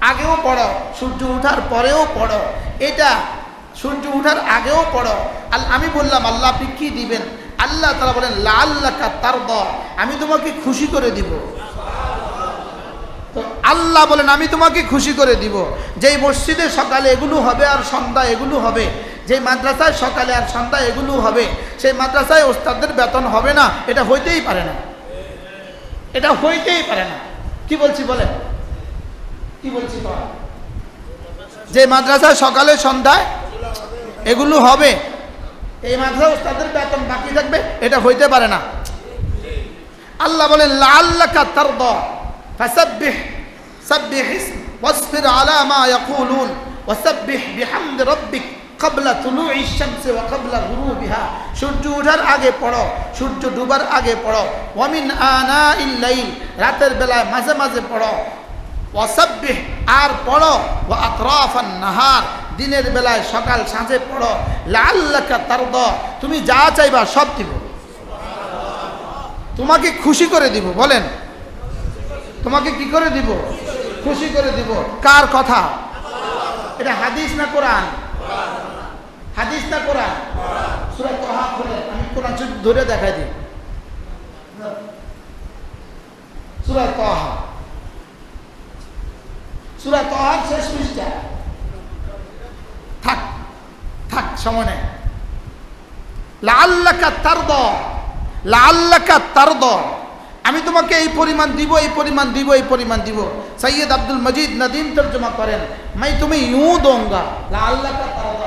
আগেও পড়ো, সূর্য ওঠার পরেও পড়ো। এটা সূর্য ওঠার আগেও পড়ো। আল, আমি বললাম, আল্লাহ আপনি কি দিবেন? আল্লাহ তারা বলেন লাল লাল্লাকা তার দ আমি তোমাকে খুশি করে দিব। তো আল্লাহ বলেন, আমি তোমাকে খুশি করে দিব। যেই মসজিদে সকালে এগুলো হবে আর সন্ধ্যা এগুলো হবে, যেই মাদ্রাসায় সকালে আর সন্ধ্যা এগুলো হবে, সেই মাদ্রাসায় ওস্তাদদের বেতন হবে না, এটা হইতেই পারে না। এটা হইতেই পারে না। কি বলছি বলেন? যে মাদ্রাসা সকালে সন্ধ্যায়, এগুলো হবে। এই মাদ্রাসা ওস্তাদের বেতন বাকি থাকবে, এটা হইতে পারে না। আল্লাহ বলেন লাল্লাকা তারদ, ফাসাব্বিহ, সাব্বিহ ইসম ওয়াসবির আলা মা ইয়াকুলুন, ওয়াসাব্বিহ বিহামদি রাব্বিক, ক্বাবলা তুলুই শামসি ওয়া গুরুবিহা। সূর্য ওঠার আগে পড়ো, সূর্য ডুবার আগে পড়ো। ওয়ামিন আনাইল লাইল, রাতের বেলায় মাঝে মাঝে পড়ো। ওয়াসাব্বিহ, আর পড়ো, ওয়া আতরাফান নাহার, দিনের বেলায় সকাল সাঁঝে পড়ো লাল্লাকা তারদ, তুমি যা চাইবা সব দিব। তোমাকে খুশি করে দিব, বলেন। তোমাকে কি করে দিব? খুশি করে দিব। কার কথা? এটা হাদিস না কোরআন? হাদিস না কোরআন? আমি কোরআন ধরে দেখাই দিই। সূরা তাহা। সূরা তাহার শেষ পৃষ্ঠা। থাক থাক সময় নেই। লাল্লাকা তারদ লাল্লাকা তারদ। আমি তোমাকে এই পরিমাণ দিব, এই পরিমাণ দিব, এই পরিমাণ দিব। সৈয়দ আব্দুল মজিদ নদীম তর্জমা করেন, মাই তুমি ইউ দোঙ্গা লাল্লাকা তারদ।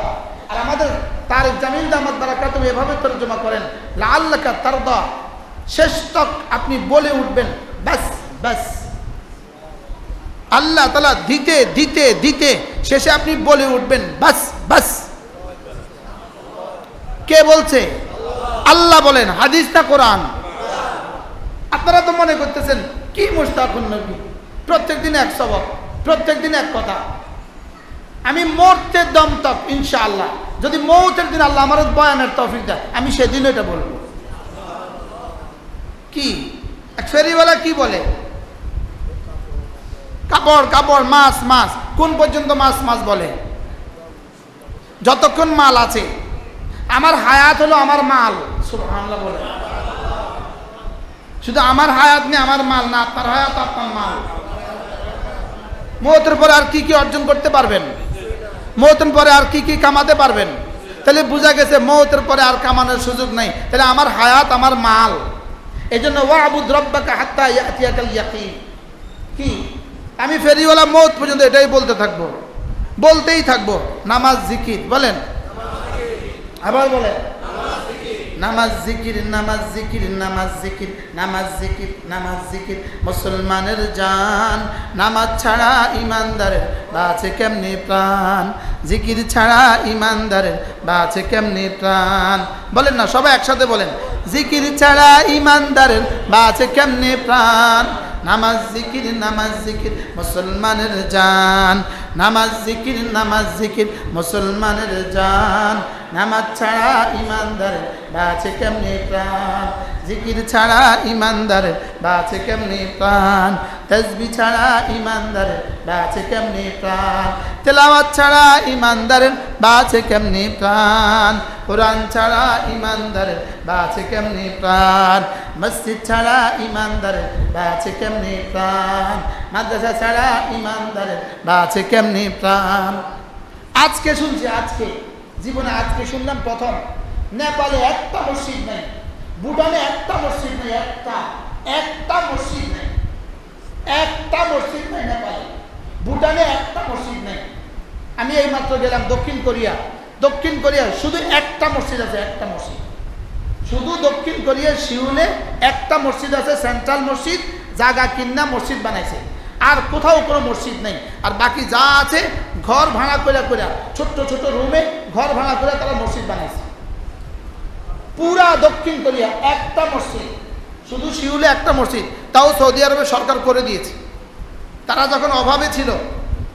আর আমাদের তার জামিল দামাত বারাকা তুমি এভাবে তর্জমা করেন লাল্লাকা তারদ। শেষ তক আপনি বলে উঠবেন ব্যাস ব্যাস আল্লাহ তালা দিতে দিতে দিতে শেষে আপনি বলে উঠবেন, বাস বাস। কে বলছে? আল্লাহ বলেন, হাদিস না কোরআন? আপনারা তো মনে করতেছেন, কি মুস্তাকুন নবী? প্রত্যেক দিন এক সবক, প্রত্যেক দিন এক কথা। আমি মরতে দম তক ইনশাআল্লাহ। যদি মৌতের দিন আল্লাহ আমার বয়ানের তফিক দেয়, আমি সেদিন এটা বলব। কি? এক ফেরিওয়ালা কি বলে? কাপড় কাপড়, মাছ মাছ। কোন পর্যন্ত মাছ মাছ বলে? যতক্ষণ মাল আছে। আমার হায়াত হলো আমার মাল। সুবহানাল্লাহ বলে। শুধু আমার হায়াত নেই আমার মাল না আপনার হায়াত আপনার মাল। মৌতের পরে আর কি কি অর্জন করতে পারবেন? মৌতের পরে আর কি কি কামাতে পারবেন? তাহলে বোঝা গেছে মৌতের পরে আর কামানোর সুযোগ নেই। তাহলে আমার হায়াত, আমার মাল। এই জন্য ওয়াবুদ রব্বাকা হাত্তা ইয়াকিন। কি? আমি ফেরিওয়ালা মৌত পর্যন্ত এটাই বলতে থাকব। বলতেই থাকব, নামাজ জিকির, বলেন। আবার বলেন। নামাজ জিকির নামাজ জিকির নামাজ জিকির নামাজ জিকির নামাজ জিকির। মুসলমানের জান, নামাজ ছাড়া ইমানদারের বাঁচে কেমনি প্রাণ? জিকির ছাড়া ইমানদারের বাঁচে কেমনি প্রাণ? বলেন না, সবাই একসাথে বলেন। জিকির ছাড়া ইমানদারের বাঁচে কেমনি প্রাণ? নামাজ জিকির নামাজ জিকির মুসলমানের জান। নামাজ জিকির নামাজ জিকির মুসলমানের জান। নামাজ ছাড়া ইমানদারের বাঁচে কেমনি প্রাণ? জিকির ছাড়া ইমানদারের বাঁচে কেমনি প্রাণ? তসবি ছাড়া ইমানদারের বাঁচে কেমনি প্রাণ? তেলাওয়াত ছাড়া ইমানদারের বাঁচে কেমনি প্রাণ? কোরআন ছাড়া ইমানদারের বাঁচে কেমনি প্রাণ? মসজিদ ছাড়া ইমানদারের বাঁচে কেমনি প্রাণ? মাদ্রাসা ছাড়া ইমানদারের বাঁচে কেমনি প্রাণ? আজকে শুনছি, আজকে। জীবনে আজকে শুনলাম প্রথম, নেপালে একটা মসজিদ নেই, ভুটানে একটা মসজিদ নেই, একটা একটা মসজিদ নেই, একটা মসজিদ নেই নেপালে, ভুটানে একটা মসজিদ নেই। আমি এই মাত্র গেলাম দক্ষিণ কোরিয়া দক্ষিণ কোরিয়া শুধু একটা মসজিদ আছে, একটা মসজিদ। শুধু দক্ষিণ কোরিয়ার শিউলে একটা মসজিদ আছে, সেন্ট্রাল মসজিদ, জাগা কিন্না মসজিদ বানাইছে। আর কোথাও কোনো মসজিদ নেই। আর বাকি যা আছে, ঘর ভাড়া করে করে ছোট্ট ছোট্ট রুমে ঘর ভাড়া করে তারা মসজিদ বানাইছে। পুরা দক্ষিণ কোরিয়া একটা মসজিদ, শুধু শিউলে একটা মসজিদ, তাও সৌদি আরবে সরকার করে দিয়েছে। তারা যখন অভাবে ছিল,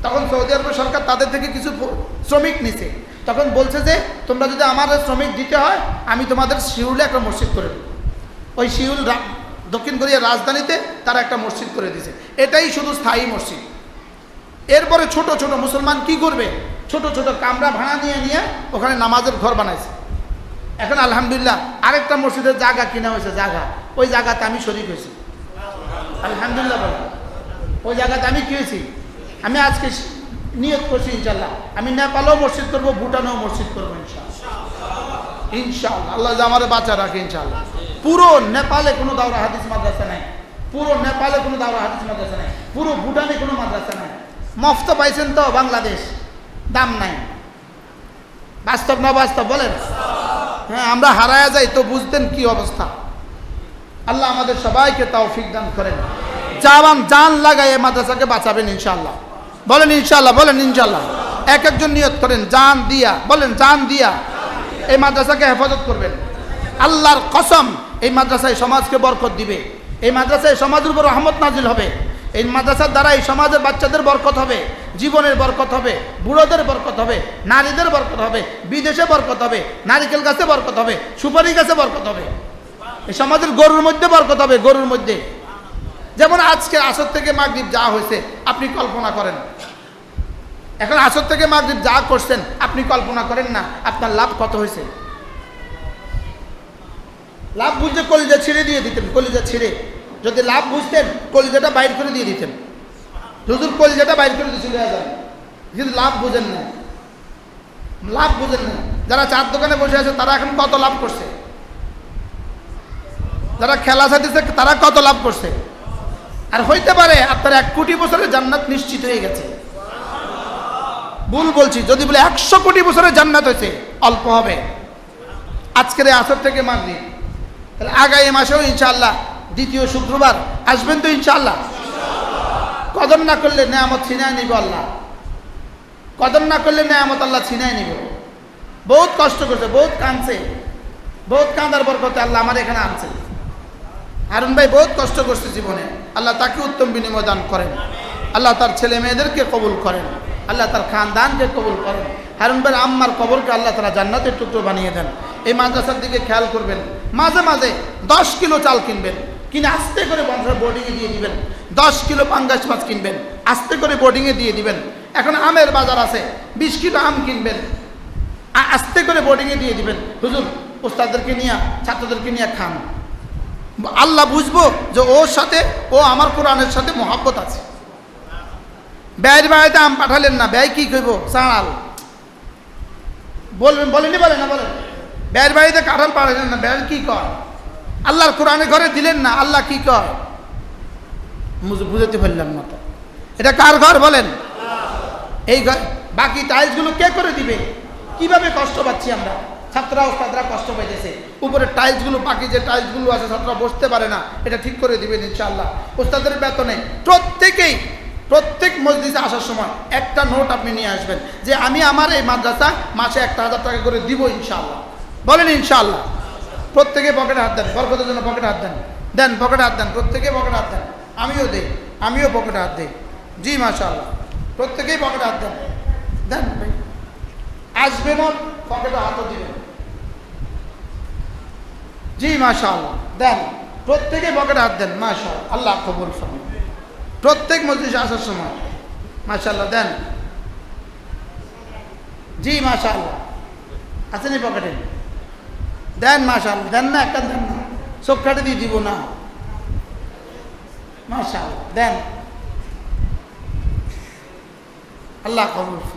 তখন সৌদি আরবের সরকার তাদের থেকে কিছু শ্রমিক নিছে। তখন বলছে যে, তোমরা যদি আমার শ্রমিক দিতে হয়, আমি তোমাদের শিউলে একটা মসজিদ করে দেবো। ওই শিউল দক্ষিণ কোরিয়ার রাজধানীতে তারা একটা মসজিদ করে দিয়েছে এটাই শুধু স্থায়ী মসজিদ। এরপরে ছোট ছোট মুসলমান কি করবে? ছোট ছোট কামরা ভাড়া নিয়ে নিয়ে ওখানে নামাজের ঘর বানাইছে। এখন আলহামদুলিল্লাহ আরেকটা মসজিদের জায়গা কিনা হয়েছে, জায়গা। ওই জায়গাতে আমি শরীর হয়েছি। আলহামদুলিল্লাহ ওই জায়গাতে আমি কি হয়েছি? আমি আজকে নিয়ত করছি ইনশাল্লাহ আমি নেপালেও মসজিদ করব, ভুটানেও মসজিদ করব ইনশাল্লাহ ইনশাল্লাহ আল্লাহ আমার বাচ্চা রাখে ইনশাল্লাহ পুরো নেপালে কোনো দাওরা হাদিস মাদ্রাসা নাই। পুরো নেপালে কোনো দাওরা হাদিস মাদ্রাসা নাই। পুরো ভুটানে কোনো মাদ্রাসা নাই। মফত পাইছেন তো বাংলাদেশ। দাম নাই। বাস্তব না বাস্তব বলেন? হ্যাঁ আমরা হারায়া যাই তো বুঝতেন কি অবস্থা। আল্লাহ আমাদের সবাইকে তৌফিক দান করেন। জাবান জান এই মাদ্রাসাকে বাঁচাবেন ইনশাল্লাহ বলেন ইনশাল্লাহ বলেন ইনশাল্লাহ এক একজন নিয়ত করেন জান দিয়া, বলেন জান দিয়া। এই মাদ্রাসাকে হেফাজত করবেন। আল্লাহর কসম এই মাদ্রাসায় সমাজকে বরকত দিবে। এই মাদ্রাসায় সমাজের উপর রহমত নাজিল হবে। এই মাদ্রাসার দ্বারা এই সমাজের বাচ্চাদের বরকত হবে, জীবনের বরকত হবে, বুড়োদের বরকত হবে, নারীদের বরকত হবে, বিদেশে বরকত হবে, নারিকেল গাছে বরকত হবে, সুপারি গাছে বরকত হবে। এই সমাজের গরুর মধ্যে বরকত হবে, গরুর মধ্যে। যেমন আজকে আসর থেকে মাগরীব যা হয়েছে, আপনি কল্পনা করেন। এখন আসর থেকে মাগরীব যা করছেন, আপনি কল্পনা করেন না, আপনার লাভ কত হয়েছে? লাভ বুঝতে কলিজা ছিঁড়ে দিয়ে দিতেন, কলিজা ছিঁড়ে। যদি লাভ বুঝতেন, কলিজাটা বাইর করে দিয়ে দিতেন। হুজুর, কলিজাটা বাইর করে দিয়ে চলে যান কিন্তু লাভ বুঝেন না। লাভ বুঝেন না। যারা চার দোকানে বসে আছে, তারা এখন কত লাভ করছে? যারা খেলা চাইতেছে তারা কত লাভ করছে? আর হইতে পারে, আপনার এক কোটি বছরের জান্নাত নিশ্চিত হয়ে গেছে। ভুল বলছি, যদি বলে একশো কোটি বছরের জান্নাত হয়েছে, অল্প হবে। আজকের এই আসর থেকে মাগরিব। তাহলে আগামী মাসেও ইনশাআল্লাহ দ্বিতীয় শুক্রবার। আসবেন তো ইনশাআল্লাহ। কদম না করলে নেয়ামত ছিনায় নিব আল্লাহ। কদম না করলে নেয়ামত আল্লাহ ছিনায় নিব। বহুত কষ্ট করছে, বহুত কাঁদছে। বহুত কাঁদার বরকতে আল্লাহ আমার এখানে আনছে। হারুন ভাই বহুত কষ্ট করছে জীবনে। আল্লাহ তাকে উত্তম বিনিময় দান করেন। আল্লাহ তার ছেলে মেয়েদেরকে কবুল করেন। আল্লাহ তার খানদানকে কবুল করেন। হারুন ভাই আম্মার কবরকে আল্লাহ তারা জান্নাতের টুকরো বানিয়ে দেন। এই মাদ্রাসার দিকে খেয়াল করবেন। মাঝে মাঝে দশ কিলো চাল কিনবেন। কিনে আস্তে করে বন্ধের বোর্ডিংয়ে দিয়ে দিবেন। দশ কিলো পাঙ্গাস মাছ কিনবেন, আস্তে করে বোর্ডিংয়ে দিয়ে দিবেন। এখন আমের বাজার আছে, বিশ কিলো আম কিনবেন আস্তে করে বোর্ডিংয়ে দিয়ে দিবেন। হুজুর, ওস্তাদদেরকে নিয়ে, ছাত্রদেরকে নিয়ে খান। আল্লাহ বুঝব যে ওর সাথে, ও আমার কোরআনের সাথে মহাব্বত আছে। ব্যয়ের বাড়িতে আম পাঠালেন না, ব্যয় কি করব? চাঁড়াল বলবেন বলেনি বলেন না বলেন? ব্যয়ের বাড়িতে কাঁঠাল পাঠালেন না ব্যয় কি কর? আল্লাহর কোরআনে ঘরে দিলেন না, আল্লাহ কি বুঝ- বুঝাতে পারলাম না তো। এটা কার ঘর বলেন? এই ঘর। বাকি টাইলসগুলো কে করে দিবে? কীভাবে কষ্ট পাচ্ছি আমরা? ছাত্ররা, ওস্তাদরা কষ্ট পাইতেছে। উপরে টাইলসগুলো বাকি যে টাইলসগুলো আছে, ছাত্ররা বসতে পারে না। এটা ঠিক করে দিবেন ইনশাআল্লাহ। ওস্তাদের বেতনে প্রত্যেকেই, প্রত্যেক মসজিদে আসার সময় একটা নোট আপনি নিয়ে আসবেন যে, আমি আমার এই মাদ্রাসা মাসে একটা হাজার টাকা করে দিব ইনশাআল্লাহ। বলেন ইনশাআল্লাহ। প্রত্যেকে পকেটে হাত দেন, বরকতের জন্য পকেটে হাত দেন। দেন, পকেটে হাত দেন, প্রত্যেকে পকেটে হাত দেন। আমিও দেই, আমিও পকেটে হাত দিই। জি, মাশাআল্লাহ। প্রত্যেকেই পকেটে হাত দেন। দেন আসবে না, পকেটে হাতও দিবেন। জি, মাশাআল্লাহ। দেন, প্রত্যেকে পকেটে হাত দেন মাশা আল্লাহ কবুল ফরমান প্রত্যেক মসজিদে আসার সময়, মাশাআল্লাহ, দেন। জি, মাশাআল্লাহ। আছেনি পকেটে? দেন মাশাল, দেন না একটা দেন না। চোখ কাটে দিয়ে দিব না। মাশাল, দেন। আল্লাহ কবুল।